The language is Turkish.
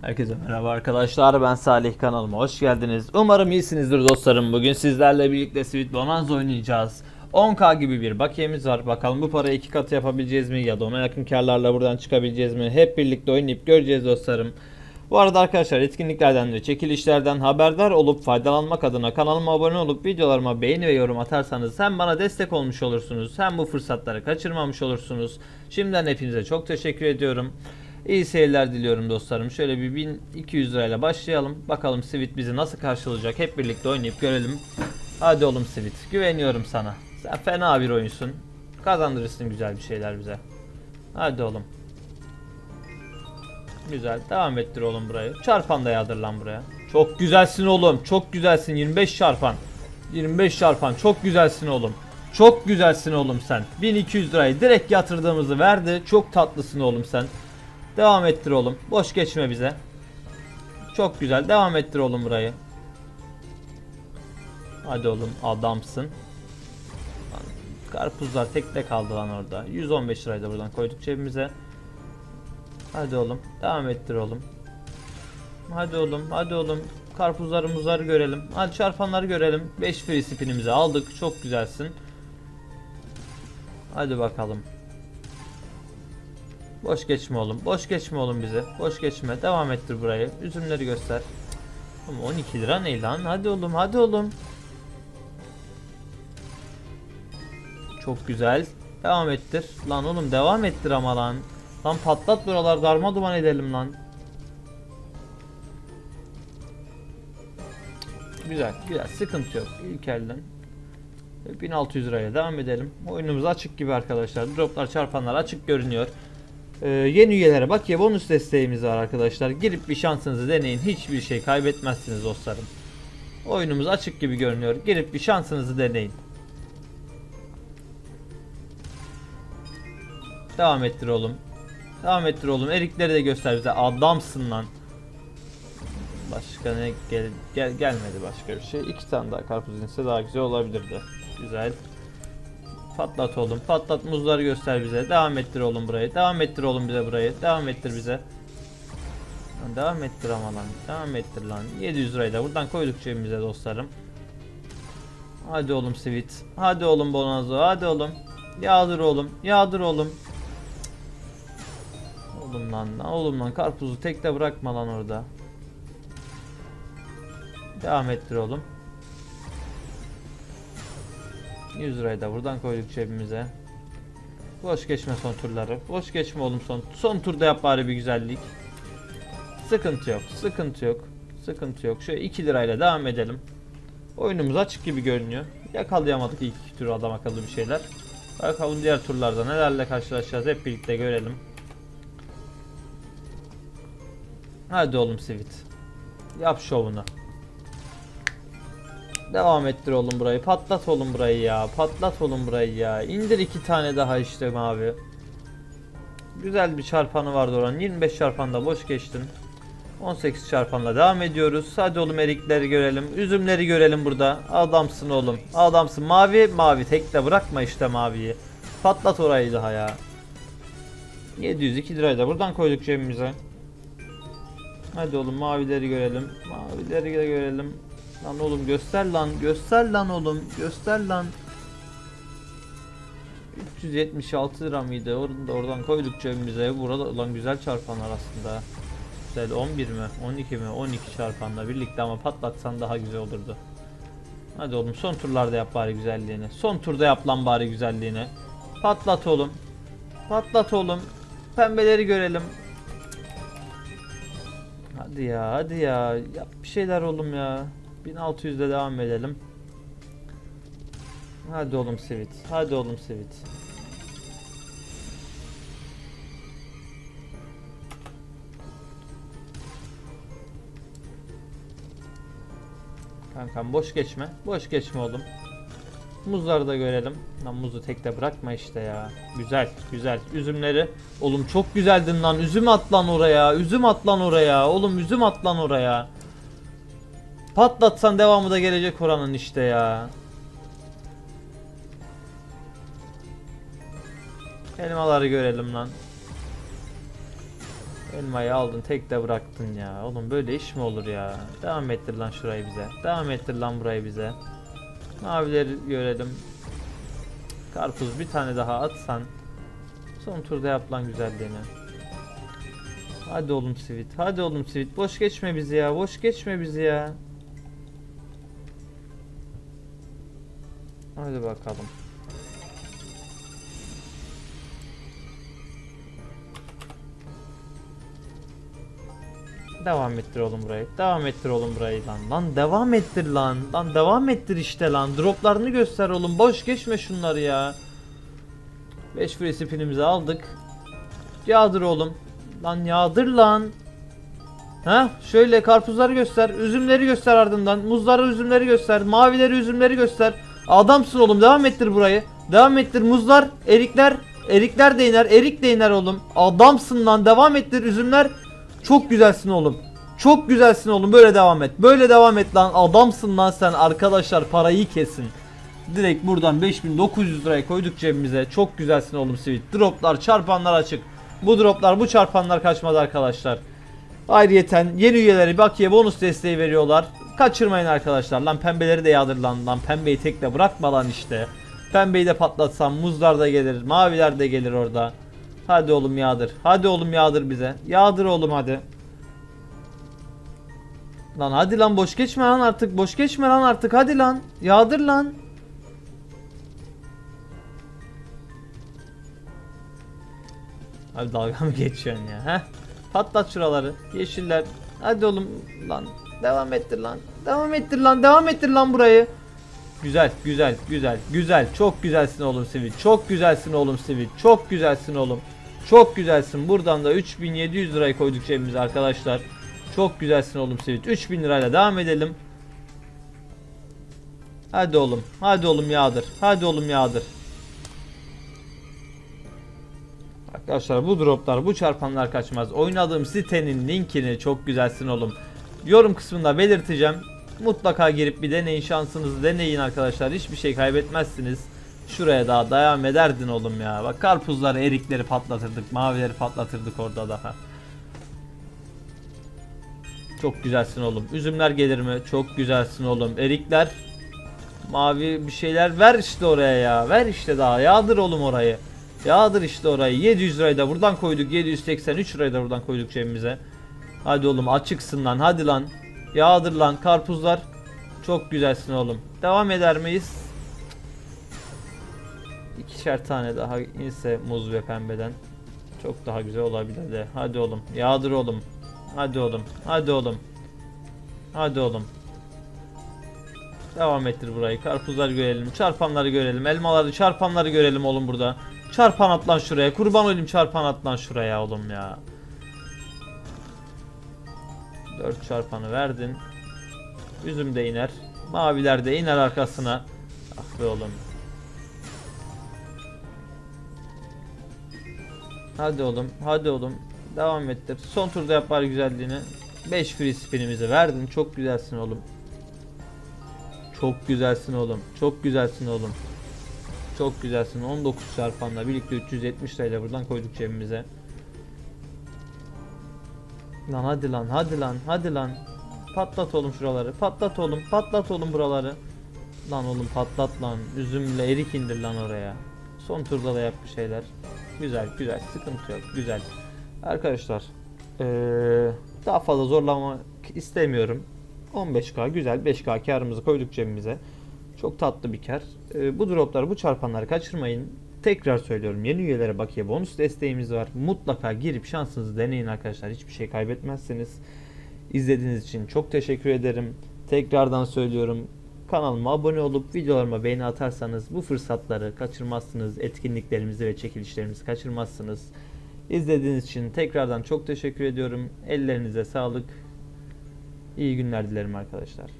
Herkese merhaba arkadaşlar ben Salih kanalıma hoş geldiniz. Umarım iyisinizdir dostlarım. Bugün sizlerle birlikte Sweet Bonanza oynayacağız. 10k gibi bir bakiyemiz var. Bakalım bu parayı iki katı yapabileceğiz mi ya da ona yakın karlarla buradan çıkabileceğiz mi? Hep birlikte oynayıp göreceğiz dostlarım. Bu arada arkadaşlar etkinliklerden ve çekilişlerden haberdar olup faydalanmak adına kanalıma abone olup videolarıma beğeni ve yorum atarsanız hem bana destek olmuş olursunuz hem bu fırsatları kaçırmamış olursunuz. Şimdiden hepinize çok teşekkür ediyorum. İyi seyirler diliyorum dostlarım. Şöyle bir 1200 lirayla başlayalım. Bakalım Sweet bizi nasıl karşılayacak. Hep birlikte oynayıp görelim. Hadi oğlum Sweet. Güveniyorum sana. Sen fena bir oyunsun. Kazandırırsın güzel bir şeyler bize. Hadi oğlum. Güzel. Devam ettir oğlum burayı. Çarpan da yağdır lan buraya. Çok güzelsin oğlum. Çok güzelsin. 25 çarpan. 25 çarpan. Çok güzelsin oğlum. Çok güzelsin oğlum sen. 1200 lirayı direkt yatırdığımızı verdi. Çok tatlısın oğlum sen. Devam ettir oğlum. Boş geçme bize. Çok güzel. Devam ettir oğlum burayı. Hadi oğlum adamsın. Karpuzlar tekte kaldı lan orada. 115 lirayı da buradan koyduk cebimize. Hadi oğlum. Devam ettir oğlum. Hadi oğlum. Hadi oğlum. Karpuzları muzları görelim. Hadi çarpanları görelim. 5 free spinimizi aldık. Çok güzelsin. Hadi bakalım. Boş geçme oğlum. Boş geçme oğlum bize. Boş geçme. Devam ettir burayı. Üzümleri göster. Ama 12 lira ne lan? Hadi oğlum. Hadi oğlum. Çok güzel. Devam ettir. Lan oğlum devam ettir ama lan. Lan patlat buralar darma duman edelim lan. Güzel, güzel. Sıkıntı yok. İlk elden. 1600 liraya devam edelim. Oyunumuz açık gibi arkadaşlar. Droplar çarpanlar açık görünüyor. Ee, yeni üyelere bak ya bonus desteğimiz var arkadaşlar. Girip bir şansınızı deneyin. Hiçbir şey kaybetmezsiniz dostlarım. Oyunumuz açık gibi görünüyor. Girip bir şansınızı deneyin. Devam ettir oğlum. Devam ettir oğlum. Erikleri de göster bize. Adamsın lan. Başka ne gel, gel gelmedi başka bir şey. İki tane daha karpuz inse daha güzel olabilirdi. Güzel. Patlat oğlum. Patlat muzları göster bize. Devam ettir oğlum burayı. Devam ettir oğlum bize burayı. Devam ettir bize. Lan devam ettir ama lan. Devam ettir lan. 700 lirayı da buradan koyduk cebimize dostlarım. Hadi oğlum Sweet. Hadi oğlum Bonazo. Hadi oğlum. Yağdır oğlum. Yağdır oğlum. Oğlum lan. Oğlum lan. Karpuzu tekte bırakma lan orada. Devam ettir oğlum. 100 lirayı da buradan koyduk cebimize. Boş geçme son turları. Boş geçme oğlum son. Son turda yap bari bir güzellik. Sıkıntı yok. Sıkıntı yok. Sıkıntı yok. Şöyle 2 lirayla devam edelim. Oyunumuz açık gibi görünüyor. Yakalayamadık ilk iki tur adam akıllı bir şeyler. Bakalım diğer turlarda nelerle karşılaşacağız hep birlikte görelim. Hadi oğlum Sweet. Yap şovunu. Devam ettir oğlum burayı. Patlat oğlum burayı ya. Patlat oğlum burayı ya. İndir iki tane daha işte abi. Güzel bir çarpanı vardı oranın. 25 çarpanda boş geçtin. 18 çarpanla devam ediyoruz. Hadi oğlum erikleri görelim. Üzümleri görelim burada. Adamsın oğlum. Adamsın. Mavi mavi. Tekle bırakma işte maviyi. Patlat orayı daha ya. 702 lirayı da buradan koyduk cebimize. Hadi oğlum mavileri görelim. Mavileri de görelim. Lan oğlum göster lan. Göster lan oğlum. Göster lan. 376 lira mıydı? Oradan da oradan koyduk cebimize. Burada lan güzel çarpanlar aslında. Güzel 11 mi? 12 mi? 12 çarpanla birlikte ama patlatsan daha güzel olurdu. Hadi oğlum son turlarda yap bari güzelliğini. Son turda yap lan bari güzelliğini. Patlat oğlum. Patlat oğlum. Pembeleri görelim. Hadi ya hadi ya. Yap bir şeyler oğlum ya. 1600'de devam edelim. Hadi oğlum Sweet. Hadi oğlum Sweet. Kankam boş geçme. Boş geçme oğlum. Muzları da görelim. Lan muzu tekte bırakma işte ya. Güzel, güzel. Üzümleri. Oğlum çok güzeldin lan. Üzüm at lan oraya. Üzüm at lan oraya. Oğlum üzüm at lan oraya. Patlatsan devamı da gelecek oranın işte ya. Elmaları görelim lan. Elmayı aldın tek de bıraktın ya. Oğlum böyle iş mi olur ya? Devam ettir lan şurayı bize. Devam ettir lan burayı bize. Mavileri görelim. Karpuz bir tane daha atsan. Son turda yap lan güzelliğini. Hadi oğlum Sweet. Hadi oğlum Sweet. Boş geçme bizi ya. Boş geçme bizi ya. Hadi bakalım. Devam ettir oğlum burayı. Devam ettir oğlum burayı lan. Lan devam ettir lan. Lan devam ettir işte lan. Droplarını göster oğlum. Boş geçme şunları ya. 5 free spinimizi aldık. Yağdır oğlum. Lan yağdır lan. Ha? Şöyle karpuzları göster. Üzümleri göster ardından. Muzları üzümleri göster. Mavileri üzümleri göster. Adamsın oğlum. Devam ettir burayı. Devam ettir. Muzlar, erikler. Erikler de. Erik de iner oğlum. Adamsın lan. Devam ettir. Üzümler. Çok güzelsin oğlum. Çok güzelsin oğlum. Böyle devam et. Böyle devam et lan. Adamsın lan sen. Arkadaşlar parayı kesin. Direkt buradan 5900 liraya koyduk cebimize. Çok güzelsin oğlum Sweet. Droplar, çarpanlar açık. Bu droplar, bu çarpanlar kaçmadı arkadaşlar. Ayrıyeten yeni üyeleri bakiye bonus desteği veriyorlar. Kaçırmayın arkadaşlar. Lan pembeleri de yağdır lan. Lan pembeyi tekle bırakma lan işte. Pembeyi de patlatsam muzlar da gelir. Maviler de gelir orada. Hadi oğlum yağdır. Hadi oğlum yağdır bize. Yağdır oğlum hadi. Lan hadi lan boş geçme lan artık. Boş geçme lan artık. Hadi lan. Yağdır lan. Abi dalga mı geçiyorsun ya? Heh. Patlat şuraları. Yeşiller. Hadi oğlum lan. Devam ettir lan. Devam ettir lan. Devam ettir lan burayı. Güzel, güzel, güzel, güzel. Çok güzelsin oğlum Sivil. Çok güzelsin oğlum Sivil. Çok güzelsin oğlum. Çok güzelsin. Buradan da 3700 lirayı koyduk cebimize arkadaşlar. Çok güzelsin oğlum Sivil. 3000 lirayla devam edelim. Hadi oğlum. Hadi oğlum yağdır. Hadi oğlum yağdır. Arkadaşlar bu droplar bu çarpanlar kaçmaz. Oynadığım sitenin linkini çok güzelsin oğlum. Yorum kısmında belirteceğim. Mutlaka girip bir deneyin şansınızı deneyin arkadaşlar. Hiçbir şey kaybetmezsiniz. Şuraya daha devam ederdin oğlum ya. Bak karpuzları erikleri patlatırdık. Mavileri patlatırdık orada daha. Çok güzelsin oğlum. Üzümler gelir mi? Çok güzelsin oğlum. Erikler mavi bir şeyler ver işte oraya ya. Ver işte daha. Yağdır oğlum orayı. Yağdır işte orayı. 700 lirayı da buradan koyduk. 783 lirayı da buradan koyduk cebimize. Hadi oğlum açıksın lan. Hadi lan. Yağdır lan. Karpuzlar. Çok güzelsin oğlum. Devam eder miyiz? İkişer tane daha inse muz ve pembeden. Çok daha güzel olabilir de. Hadi oğlum. Yağdır oğlum. Hadi oğlum. Hadi oğlum. Hadi oğlum. Devam ettir burayı. Karpuzları görelim. Çarpanları görelim. Elmaları, çarpanları görelim oğlum burada. Çarpan at lan şuraya. Kurban olayım çarpan at lan şuraya oğlum ya. 4 çarpanı verdin. Üzüm de iner. Maviler de iner arkasına. Ah oğlum. Hadi oğlum. Hadi oğlum. Devam ettir. Son turda yap bari güzelliğini. 5 free spinimizi verdin. Çok güzelsin oğlum. Çok güzelsin oğlum. Çok güzelsin oğlum. Çok güzelsin. 19 çarpanla birlikte 370 lirayla buradan koyduk cebimize. Lan hadi lan hadi lan hadi lan. Patlat oğlum şuraları. Patlat oğlum. Patlat oğlum buraları. Lan oğlum patlat lan. Üzümle erik indir lan oraya. Son turda da yap bir şeyler. Güzel güzel. Sıkıntı yok. Güzel. Arkadaşlar. Eee daha fazla zorlamak istemiyorum. 15k güzel 5k karımızı koyduk cebimize. Çok tatlı bir kar. Ee, bu dropları bu çarpanları kaçırmayın. Tekrar söylüyorum yeni üyelere bakiye bonus desteğimiz var. Mutlaka girip şansınızı deneyin arkadaşlar. Hiçbir şey kaybetmezsiniz. İzlediğiniz için çok teşekkür ederim. Tekrardan söylüyorum. Kanalıma abone olup videolarıma beğeni atarsanız bu fırsatları kaçırmazsınız. Etkinliklerimizi ve çekilişlerimizi kaçırmazsınız. İzlediğiniz için tekrardan çok teşekkür ediyorum. Ellerinize sağlık. İyi günler dilerim arkadaşlar.